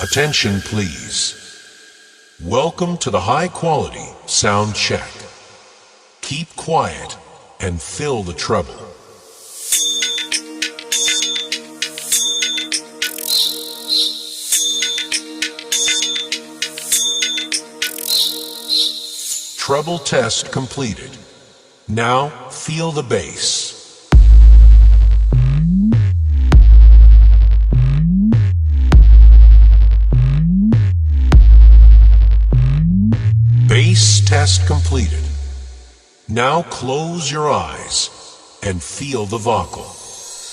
Attention, please. Welcome to the high quality sound check. Keep quiet and fill the trouble. Treble test completed. Now feel the bass. test completed. Now close your eyes and feel the vocal.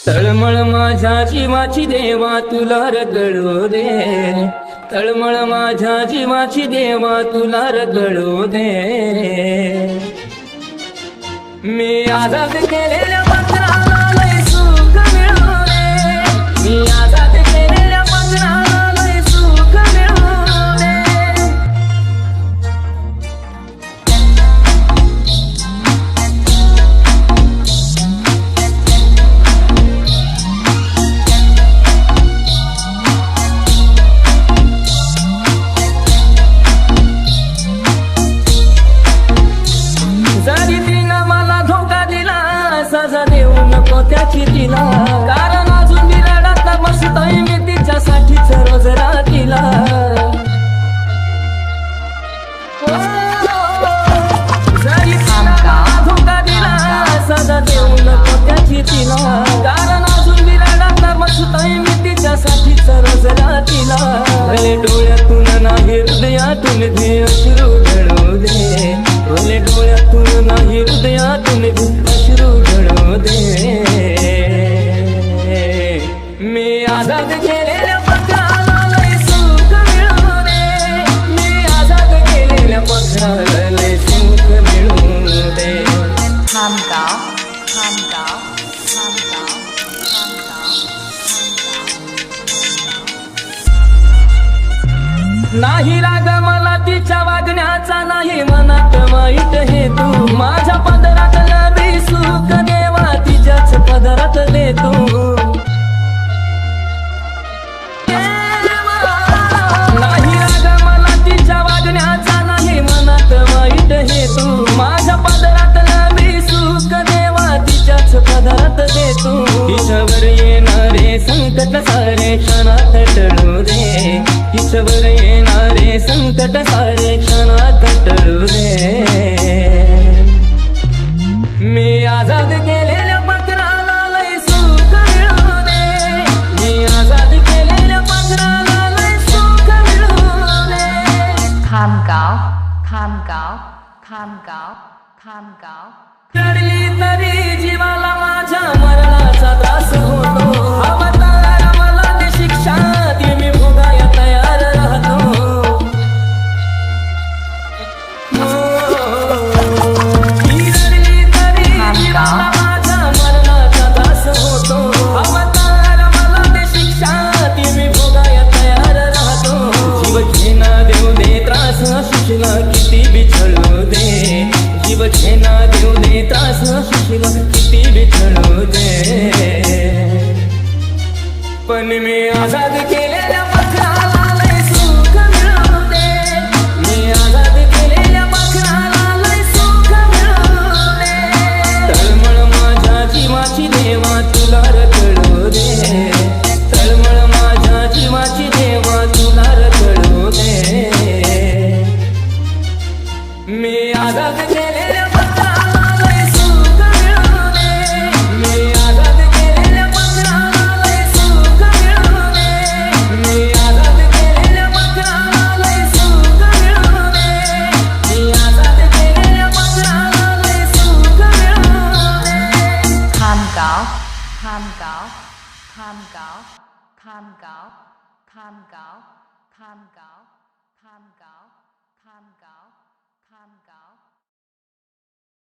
तळमळ माझ्या जीवाची देवा तुला रगळू दे तळमळ माझ्या जीवाची देवा तुला रगळू दे मी आजाद केलेल्या पत्राला त्याची तिला. कारण अजून मी रडात बसतोय मी तिच्यासाठीच रोज रातीला ओ, जरी तिनं मला धोका दिला सजा देऊ नको त्याची तिला. कारण अजून मी रडात बसतोय मी तिच्यासाठीच रोज रातीला भले डोळ्यातून नाही हृदयातून दे अश्रू ढळू दे. भले डोळ्यातून नाही हृदयातून आजाद केलेल्या पत्राला लय सुख मिळू दे. मी आजाद केलेल्या पत्राला लय सुख मिळू दे. Hamgao, Hamgao, Hamgao, Hamgao, नाही राग मला तिच्या वागण्याचा नाही मनात वाईट हे तू माझ्या पदरात येणारे संकट सारे क्षणात टळू दे. तिच्यावर येणारे संकट सारे क्षणात टळू दे. मी आजाद केलेल्या पत्राला लय सुख मिळू दे. मी आजाद केलेल्या पत्राला लय सुख मिळू दे. Hamgao, Hamgao, Hamgao, Hamgao. रडली तरी जीवाला माझ्या ती शिक्षा ती मी भोगाया तयार राहतो। मरणाचा त्रास होतो। अवतार मला ती शिक्षा ती मी भोगाया तयार राहतो। जीव घेना देऊ दे त्रास सुशीला किती बिछळू दे। जीव घेना देऊ दे त्रास सुशीला किती बिछळू दे। पण मी Azad Palmgau, Palmgau, Palmgau, Palmgau, Palmgau, Palmgau.